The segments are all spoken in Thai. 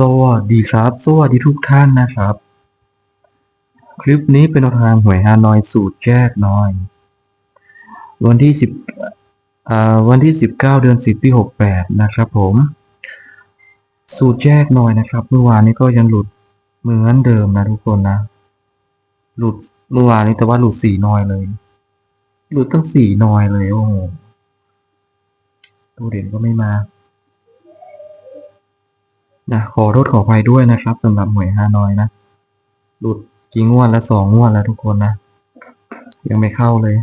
สวัสดีครับ สวัสดีทุกท่านนะครับ คลิปนี้เป็นแนวทางหวยฮานอยสูตรแยกน้อย วันที่สิบวันที่สิบเก้าเดือนสิบปีหกแปดนะครับผม สูตรแยกน้อยนะครับ เมื่อวานนี้ก็ยังหลุดเหมือนเดิมนะทุกคนนะ หลุดเมื่อวานนี้แต่ว่าหลุดสี่น้อยเลย หลุดตั้งสี่น้อยเลยโอ้โหตัวเด่นก็ไม่มา นะขอโทษขออภัยด้วยนะครับสำหรับหวยฮานอยนะหลุดกี่งวดแล้วสองงวดแล้วทุกคนนะ ยังไม่เข้าเลย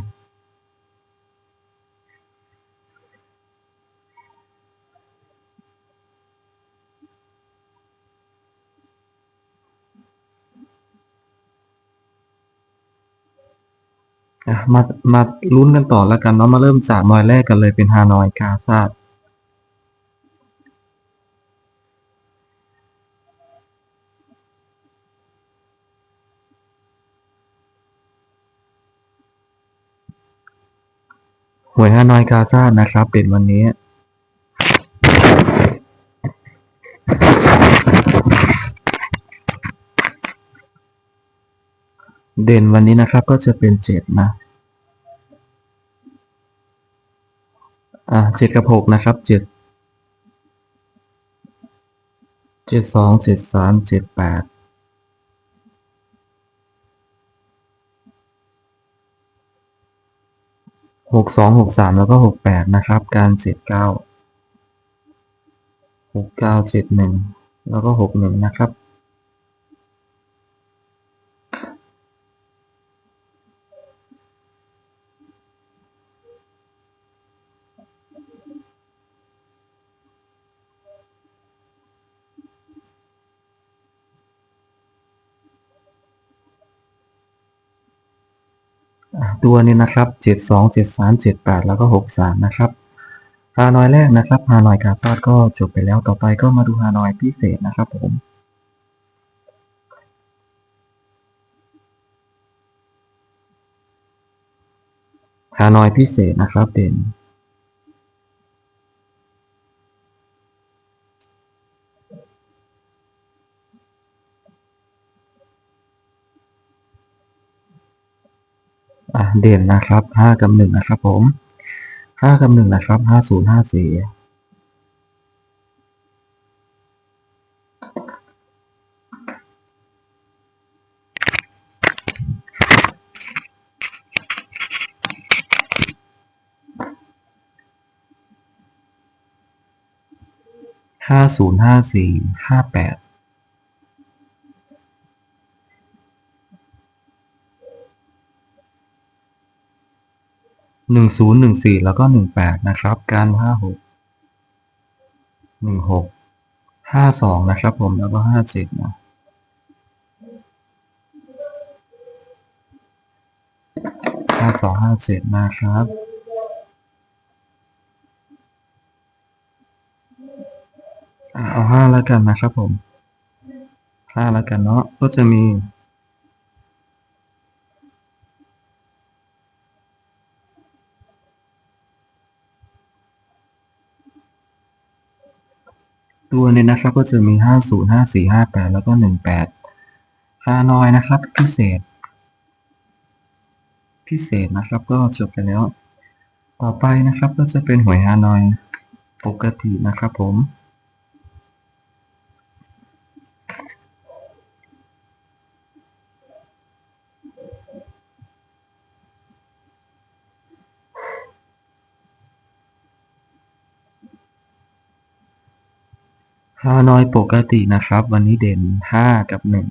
อะมามาลุ้นกันต่อแล้วกันเนาะมาเริ่มจากนอยแรกกันเลยเป็นฮานอยกาซาด วยฮานอยกาซานะครับ เป็นวันนี้ เด่นวันนี้นะครับก็จะเป็นเจ็ดนะ อ่าเจ็ดกับหกนะครับเจ็ดเจ็ดสองเจ็ดสามเจ็ดแปด หกสองหกสามแล้วก็หกแปดนะครับ การเจ็ดเก้าหกเก้าเจ็ดหนึ่งแล้วก็หกหนึ่งนะครับ อะ ตัวนี้นะครับเจ็ดสองเจ็ดสามเจ็ดแปดแล้วก็หกสามนะครับฮานอยแรกนะครับฮานอยกาซาดก็จบไปแล้วต่อไปก็มาดูฮานอยพิเศษนะครับผมฮานอยพิเศษนะครับเป็น อะเด่นนะครับห้ากับหนึ่งนะครับผมห้ากับหนึ่งนะครับห้าศูนย์ห้าสี่ห้าศูนย์ห้าสี่ห้าแปด หนึ่งศูนย์หนึ่งสี่แล้วก็หนึ่งแปดนะครับ การห้าหกหนึ่งหกห้าสองนะครับผม แล้วก็ห้าเจ็ดนะห้าสองห้าเจ็ดนะครับเอาห้าแล้วกันนะครับผมห้าแล้วกันเนาะก็จะมี ตัวนี้นะครับก็จะมีห้าศูนย์ห้าสี่ห้าแปดแล้วก็หนึ่งแปดฮานอยนะครับ พิเศษ พิเศษนะครับก็จบไปแล้ว ต่อไปนะครับก็จะเป็นหวยฮานอยปกตินะครับผม ฮานอยปกตินะครับ วันนี้เด่นห้ากับหนึ่ง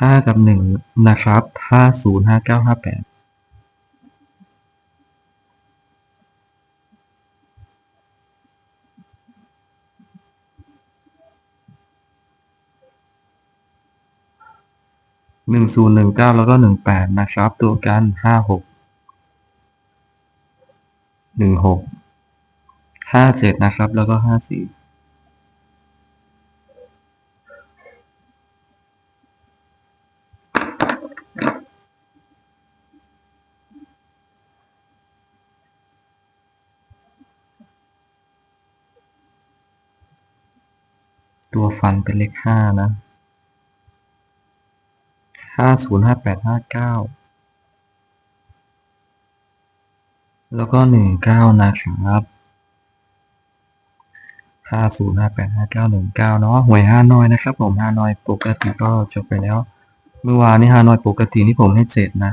ห้ากับหนึ่งนะครับห้าศูนย์ห้าเก้าห้าแปดหนึ่งศูนย์หนึ่งเก้าแล้วก็หนึ่งแปดนะครับ ตัวกันห้าหกหนึ่งหก ห้าเจ็ดนะครับ แล้วก็ห้าสี่ตัวฟันเป็นเลขห้านะห้าศูนย์ห้าแปดห้าเก้าแล้วก็หนึ่งเก้านะครับ ห้าศูนย์ห้าแปดห้าเก้าหนึ่งเก้าเนาะหวยห้าน้อยนะครับผมห้าน้อยปกติก็จบไปแล้ว เมื่อวานนี้ฮานอยปกตินี่ผมให้เจ็ดนะ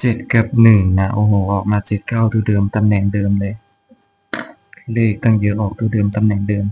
เจ็ดกับหนึ่งนะโอ้โหออกมาเจ็ดเก้าตัวเดิมตำแหน่งเดิมเลย เลขตั้งเยอะออกตัวเดิมตำแหน่งเดิม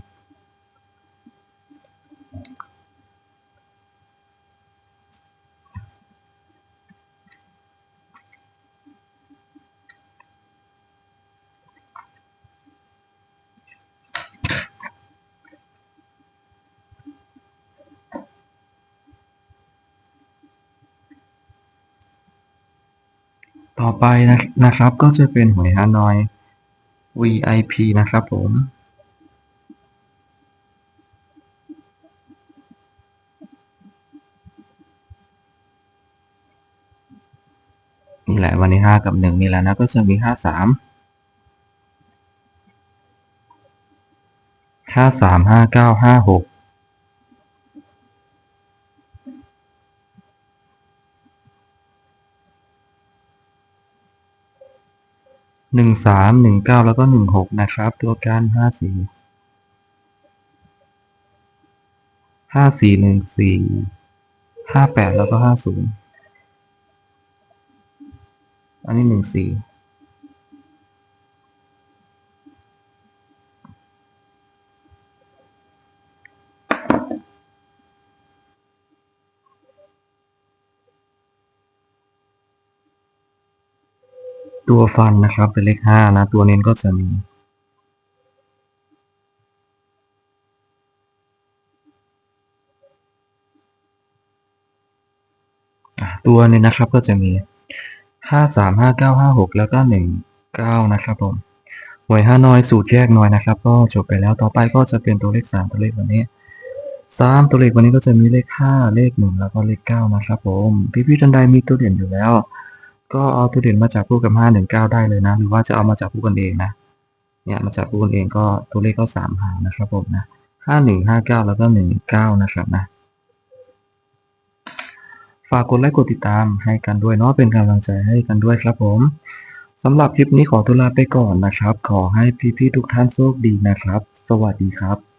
ต่อไปนะนะครับก็จะเป็นหวยฮานอย VIP นะครับผม นี่แหละวันนี้ห้ากับหนึ่งนี่แหละนะก็จะมีห้าสามห้าสามห้าเก้าห้าหก หนึ่งสามหนึ่งเก้าแล้วก็หนึ่งหกนะครับ ตัวการห้าสี่ห้าสี่หนึ่งสี่ห้าแปดแล้วก็ห้าศูนย์อันนี้หนึ่งสี่ ตัวฟันนะครับเป็นเลขห้านะ ตัวเน้นก็จะมีตัวเนี้นะครับก็จะมีห้าสามห้าเก้าห้าหกแล้วก็หนึ่งเก้านะครับผมหวยห้าน้อยสูตรแยกน้อยนะครับ ก็จบไปแล้วต่อไปก็จะเป็นตัวเลขสามตัวเลขวันนี้สามตัวเลขวันนี้ก็จะมีเลขห้าเลขหนึ่งแล้วก็เลขเก้านะครับผมพี่พี่ๆท่านใดมีตัวเด่นอยู่แล้ว ก็เอาตัวเด่นมาจากคู่กับห้าหนึ่งเก้าได้เลยนะ หรือว่าจะเอามาจากคู่กันเองนะ เนี่ยมาจากคู่กันเองก็ตัวเลขก็สามหางนะครับผมนะห้าหนึ่งห้าเก้าแล้วก็หนึ่งเก้านะครับนะ ฝากกดไลค์กดติดตามให้กันด้วยเนาะ เป็นกำลังใจให้กันด้วยครับผมสำหรับคลิปนี้ขอตัวลาไปก่อนนะครับ ขอให้พี่ๆทุกท่านโชคดีนะครับ สวัสดีครับ